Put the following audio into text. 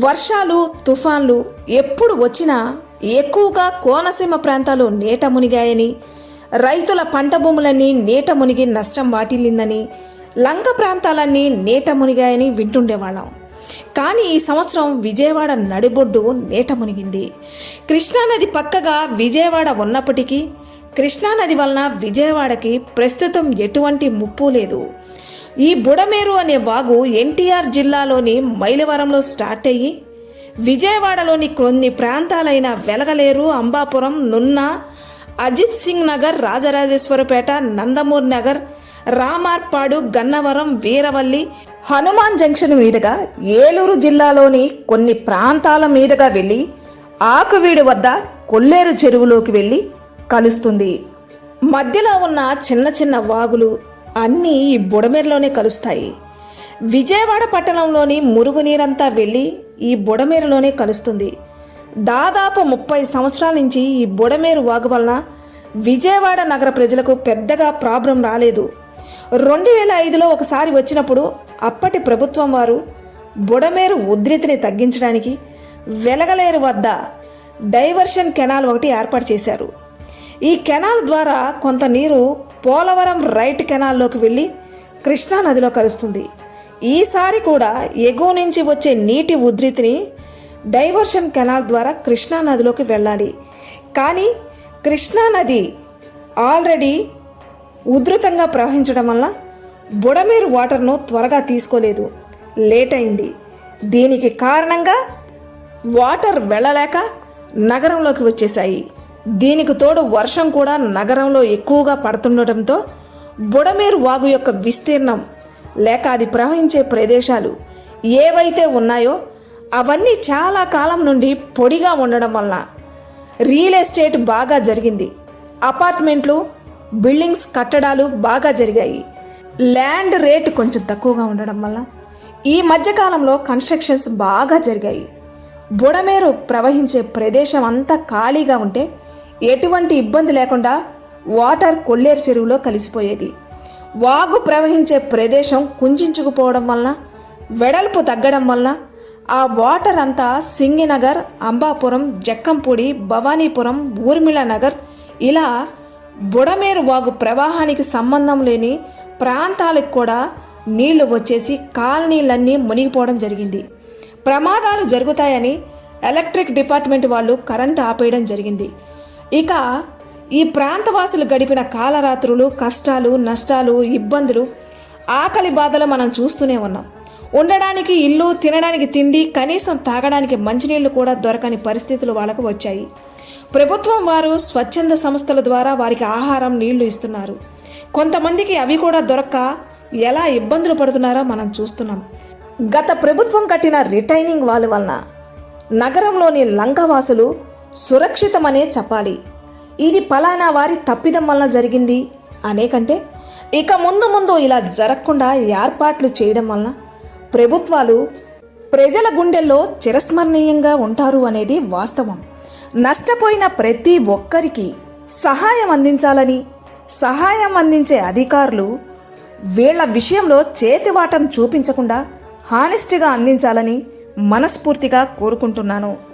వర్షాలు తుఫాన్లు ఎప్పుడు వచ్చినా ఎక్కువగా కోనసీమ ప్రాంతాలు నీట మునిగాయని రైతుల పంట భూములన్నీ నీట మునిగి నష్టం వాటిల్లిందని లంక ప్రాంతాలన్నీ నీట మునిగాయని వింటుండేవాళ్ళం. కానీ ఈ సంవత్సరం విజయవాడ నడిబొడ్డు నీట మునిగింది. కృష్ణానది పక్కగా విజయవాడ ఉన్నప్పటికీ కృష్ణానది వలన విజయవాడకి ప్రస్తుతం ఎటువంటి ముప్పు లేదు. ఈ బుడమేరు అనే వాగు ఎన్టీఆర్ జిల్లాలోని మైలవరంలో స్టార్ట్ అయ్యి విజయవాడలోని కొన్ని ప్రాంతాలైన వెలగలేరు అంబాపురం నున్న అజిత్ సింగ్ నగర్ రాజరాజేశ్వరపేట నందమూర్ నగర్ రామార్పాడు గన్నవరం వీరవల్లి హనుమాన్ జంక్షన్ మీదుగా ఏలూరు జిల్లాలోని కొన్ని ప్రాంతాల మీదుగా వెళ్ళి ఆకువీడు వద్ద కొల్లేరు చెరువులోకి వెళ్ళి కలుస్తుంది. మధ్యలో ఉన్న చిన్న చిన్న వాగులు అన్నీ ఈ బుడమేరులోనే కలుస్తాయి. విజయవాడ పట్టణంలోని మురుగునీరంతా వెళ్ళి ఈ బుడమేరులోనే కలుస్తుంది. దాదాపు ముప్పై సంవత్సరాల నుంచి ఈ బుడమేరు వాగు వలన విజయవాడ నగర ప్రజలకు పెద్దగా ప్రాబ్లం రాలేదు. రెండు వేల ఐదులో ఒకసారి వచ్చినప్పుడు అప్పటి ప్రభుత్వం వారు బుడమేరు ఉధృతిని తగ్గించడానికి వెలగలేరు వద్ద డైవర్షన్ కెనాల్ ఒకటి ఏర్పాటు చేశారు. ఈ కెనాల్ ద్వారా కొంత నీరు పోలవరం రైట్ కెనాల్లోకి వెళ్ళి కృష్ణా నదిలో కలుస్తుంది. ఈసారి కూడా ఎగువ నుంచి వచ్చే నీటి ఉధృతిని డైవర్షన్ కెనాల్ ద్వారా కృష్ణా నదిలోకి వెళ్ళాలి. కానీ కృష్ణా నది ఆల్రెడీ ఉధృతంగా ప్రవహించడం వల్ల బుడమేరు వాటర్ను త్వరగా తీసుకోలేదు. లేట్ అయింది. దీనికి కారణంగా వాటర్ వెళ్ళలేక నగరంలోకి వచ్చేసాయి దీనికి తోడు వర్షం కూడా నగరంలో ఎక్కువగా పడుతుండటంతో బుడమేరు వాగు యొక్క విస్తీర్ణం లేక అది ప్రవహించే ప్రదేశాలు ఏవైతే ఉన్నాయో అవన్నీ చాలా కాలం నుండి పొడిగా ఉండడం వలన రియల్ ఎస్టేట్ బాగా జరిగింది. అపార్ట్మెంట్లు బిల్డింగ్స్ కట్టడాలు బాగా జరిగాయి. ల్యాండ్ రేట్ కొంచెం తక్కువగా ఉండడం వల్ల ఈ మధ్యకాలంలో కన్స్ట్రక్షన్స్ బాగా జరిగాయి. బుడమేరు ప్రవహించే ప్రదేశం అంతా ఖాళీగా ఉంటే ఎటువంటి ఇబ్బంది లేకుండా వాటర్ కొల్లేరు చెరువులో కలిసిపోయేది. వాగు ప్రవహించే ప్రదేశం కుంజించుకుపోవడం వలన వెడల్పు తగ్గడం వలన ఆ వాటర్ అంతా సింగినగర్ అంబాపురం జక్కంపూడి భవానీపురం ఊర్మిళ నగర్ ఇలా బుడమేరు వాగు ప్రవాహానికి సంబంధం లేని ప్రాంతాలకు కూడా నీళ్ళు వచ్చేసి కాలనీలన్నీ మునిగిపోవడం జరిగింది. ప్రమాదాలు జరుగుతాయని ఎలక్ట్రిక్ డిపార్ట్మెంట్ వాళ్ళు కరెంట్ ఆపేయడం జరిగింది. ఇక ఈ ప్రాంతవాసులు గడిపిన కాలరాత్రులు కష్టాలు నష్టాలు ఇబ్బందులు ఆకలి బాధలు మనం చూస్తూనే ఉన్నాం. ఉండడానికి ఇల్లు తినడానికి తిండి కనీసం తాగడానికి మంచినీళ్ళు కూడా దొరకని పరిస్థితులు వాళ్ళకు వచ్చాయి. ప్రభుత్వం వారు స్వచ్ఛంద సంస్థల ద్వారా వారికి ఆహారం నీళ్ళు ఇస్తున్నారు. కొంతమందికి అవి కూడా దొరక్క ఎలా ఇబ్బందులు పడుతున్నారో మనం చూస్తున్నాం. గత ప్రభుత్వం కట్టిన రిటైనింగ్ వాళ్ళ వలన నగరంలోని లంకవాసులు సురక్షితమనే చెప్పాలి. ఇది పలానా వారి తప్పిదం వలన జరిగింది అనే కంటే ఇక ముందు ముందు ఇలా జరగకుండా ఏర్పాట్లు చేయడం వలన ప్రభుత్వాలు ప్రజల గుండెల్లో చిరస్మరణీయంగా ఉంటారు అనేది వాస్తవం. నష్టపోయిన ప్రతి ఒక్కరికి సహాయం అందించాలని సహాయం అందించే అధికారులు వీళ్ళ విషయంలో చేతివాటం చూపించకుండా హానెస్ట్గా అందించాలని మనస్ఫూర్తిగా కోరుకుంటున్నాను.